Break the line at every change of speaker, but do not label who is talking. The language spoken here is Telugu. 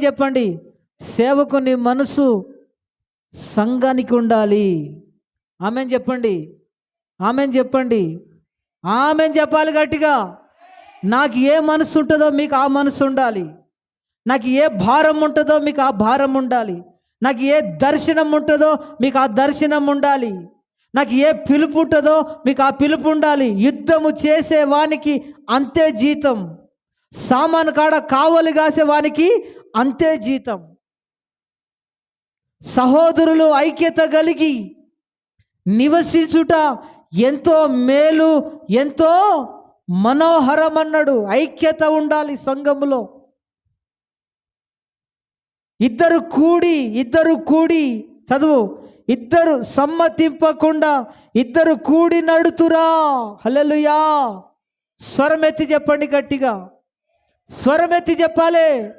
వాక్యం చెప్పండి? సేవకుని మనసు సంఘానికి ఉండాలి. ఆమెన్ చెప్పండి? ఆమెన్ చెప్పండి? ఆమెన్ చెప్పాలి గట్టిగా. నాకు ఏ మనసు ఉంటుందో మీకు ఆ మనసు ఉండాలి. నాకు ఏ భారం ఉంటుందో మీకు ఆ భారం ఉండాలి. నాకు ఏ దర్శనం ఉంటుందో మీకు ఆ దర్శనం ఉండాలి. నాకు ఏ పిలుపు ఉంటుందో మీకు ఆ పిలుపు ఉండాలి. యుద్ధము చేసే వానికి అంతే జీతం. సామాను కాడ కావలి కాసే వానికి అంతే జీతం. సహోదరులు ఐక్యత కలిగి నివసించుట ఎంతో మేలు ఎంతో మనోహరం అన్నాడు ఐక్యత ఉండాలి సంఘములో. ఇద్దరు కూడి ఇద్దరు కూడి చదువు ఇద్దరు సమ్మతింపకుండా ఇద్దరు కూడి నడుతురా. హలలుయా స్వరమెత్తి చెప్పండి గట్టిగా. స్వరమెత్తి చెప్పాలి.